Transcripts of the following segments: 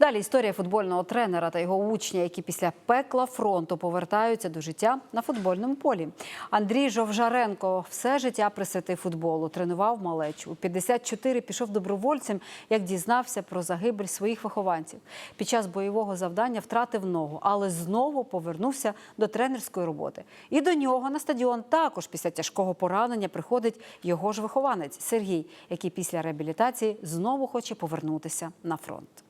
Далі історія футбольного тренера та його учня, які після пекла фронту повертаються до життя на футбольному полі. Андрій Жовжаренко все життя присвятив футболу, тренував малечу. У 54 пішов добровольцем, як дізнався про загибель своїх вихованців. Під час бойового завдання втратив ногу, але знову повернувся до тренерської роботи. І до нього на стадіон також після тяжкого поранення приходить його ж вихованець Сергій, який після реабілітації знову хоче повернутися на фронт.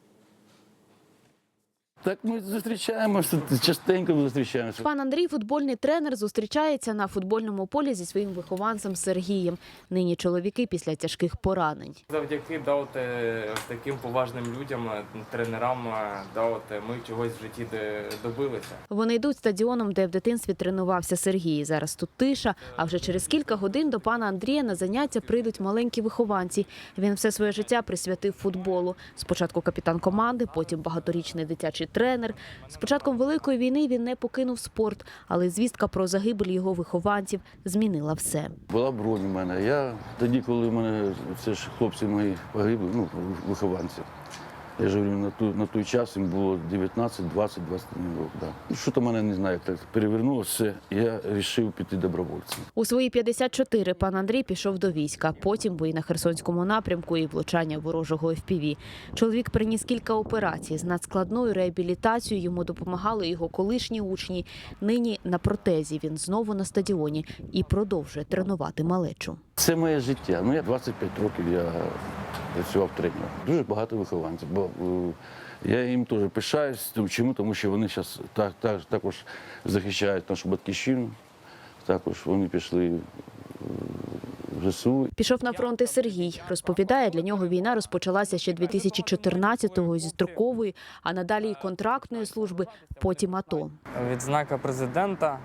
Так ми зустрічаємося, частенько ми зустрічаємося. Пан Андрій, футбольний тренер, зустрічається на футбольному полі зі своїм вихованцем Сергієм. Нині чоловіки після тяжких поранень. Завдяки да, от, е, таким поважним людям, е, тренерам, е, да, от, е, ми чогось в житті де- добилися. Вони йдуть стадіоном, де в дитинстві тренувався Сергій. Зараз тут тиша. А вже через кілька годин до пана Андрія на заняття прийдуть маленькі вихованці. Він все своє життя присвятив футболу. Спочатку капітан команди, потім багаторічний дитячий тренер. З початком великої війни він не покинув спорт, але звістка про загибель його вихованців змінила все. Була бронь у мене. Я тоді, коли в мене це ж хлопці мої погибли, ну, вихованці. Я ж говорю, на, ту, на той час їм було 19, 20, 21 років. Да. Ну, Що то мене не знаю, так перевернулося, я вирішив піти добровольцем. У свої 54 пан Андрій пішов до війська. Потім бої на Херсонському напрямку і влучання ворожого ФПВ. Чоловік приніс кілька операцій з надскладною реабілітацією. Йому допомагали його колишні учні. Нині на протезі він знову на стадіоні і продовжує тренувати малечу. Це моє життя. Ну, я 25 років я працював тренером. Дуже багато вихованців. Бо е, я їм теж пишаюсь. Чому? Тому що вони зараз так, так, також захищають нашу батьківщину. Також вони пішли в ЗСУ. Пішов на фронт і Сергій. Розповідає, для нього війна розпочалася ще 2014-го зі строкової, а надалі й контрактної служби, потім АТО. Відзнака президента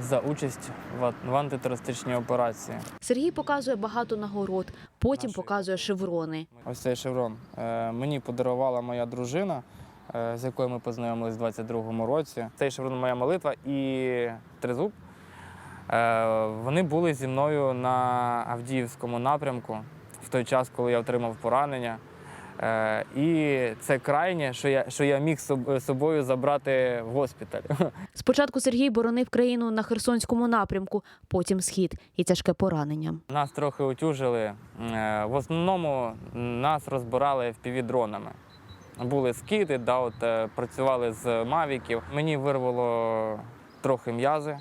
за участь в, антитерористичній операції. Сергій показує багато нагород, потім показує шеврони. Ось цей шеврон. Е, мені подарувала моя дружина, е, з якою ми познайомились у 22-му році. Цей шеврон моя молитва і тризуб. Е, вони були зі мною на Авдіївському напрямку в той час, коли я отримав поранення. Е, і це крайнє, що я, що я міг з соб- собою забрати в госпіталь. Спочатку Сергій боронив країну на Херсонському напрямку, потім схід і тяжке поранення. Нас трохи утюжили. Е, В основному нас розбирали FPV-дронами. Були скиди, да, от, е, працювали з мавіків. Мені вирвало трохи м'язи,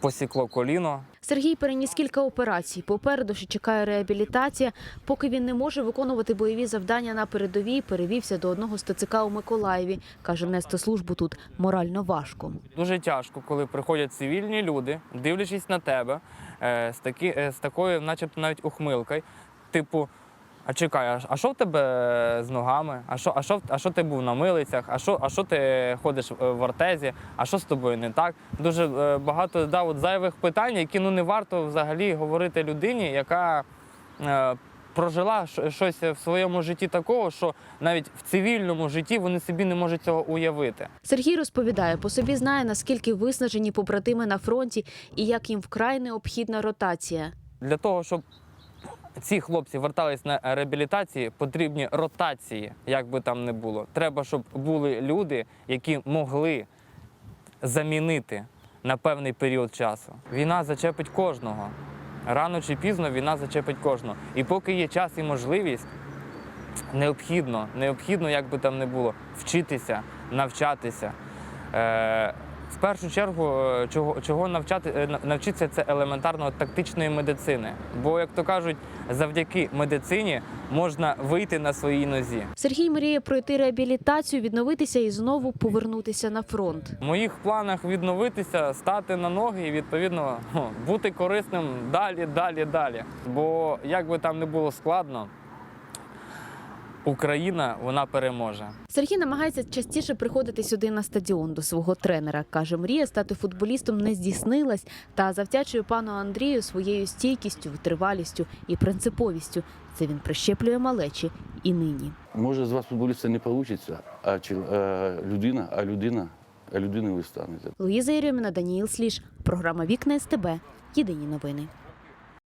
посікло коліно. Сергій переніс кілька операцій. Попереду ще чекає реабілітація. Поки він не може виконувати бойові завдання на передовій, перевівся до одного з ТЦК у Миколаєві. Каже, нести службу тут морально важко. Дуже тяжко, коли приходять цивільні люди, дивлячись на тебе е, з, такі, е, з такою, начебто, навіть ухмилкою. Типу, а чекай, а- що в тебе з ногами? А що, а що, а що ти був на милицях? А що, а що ти ходиш е, в ортезі? А що з тобою не так? Дуже е, багато да, от зайвих питань, які ну не варто взагалі говорити людині, яка. е, Прожила щось в своєму житті такого, що навіть в цивільному житті вони собі не можуть цього уявити. Сергій розповідає, по собі знає, наскільки виснажені побратими на фронті і як їм вкрай необхідна ротація. Для того, щоб ці хлопці вертались на реабілітації, потрібні ротації, як би там не було. Треба, щоб були люди, які могли замінити на певний період часу. Війна зачепить кожного. Рано чи пізно війна зачепить кожного. І поки є час і можливість, необхідно, необхідно, як би там не було, вчитися, навчатися. Е, в першу чергу, е, чого, чого навчати, е, навчитися, це елементарно тактичної медицини. Бо, як то кажуть, завдяки медицині можна вийти на своїй нозі. Сергій мріє пройти реабілітацію, відновитися і знову повернутися на фронт. В моїх планах відновитися, стати на ноги і відповідно бути корисним далі, далі, далі. Бо як би там не було складно, Україна вона переможе. Сергій намагається частіше приходити сюди на стадіон до свого тренера. Каже, мрія стати футболістом не здійснилась та завдячує пану Андрію своєю стійкістю, витривалістю і принциповістю. Це він прищеплює малечі і нині. Може, з вас футболіста не вийде, а, чел- а людина, а людина, а людиною ви станете. Луїза Єрьоміна, Даніїл Сліж. Програма Вікна СТБ. Єдині новини.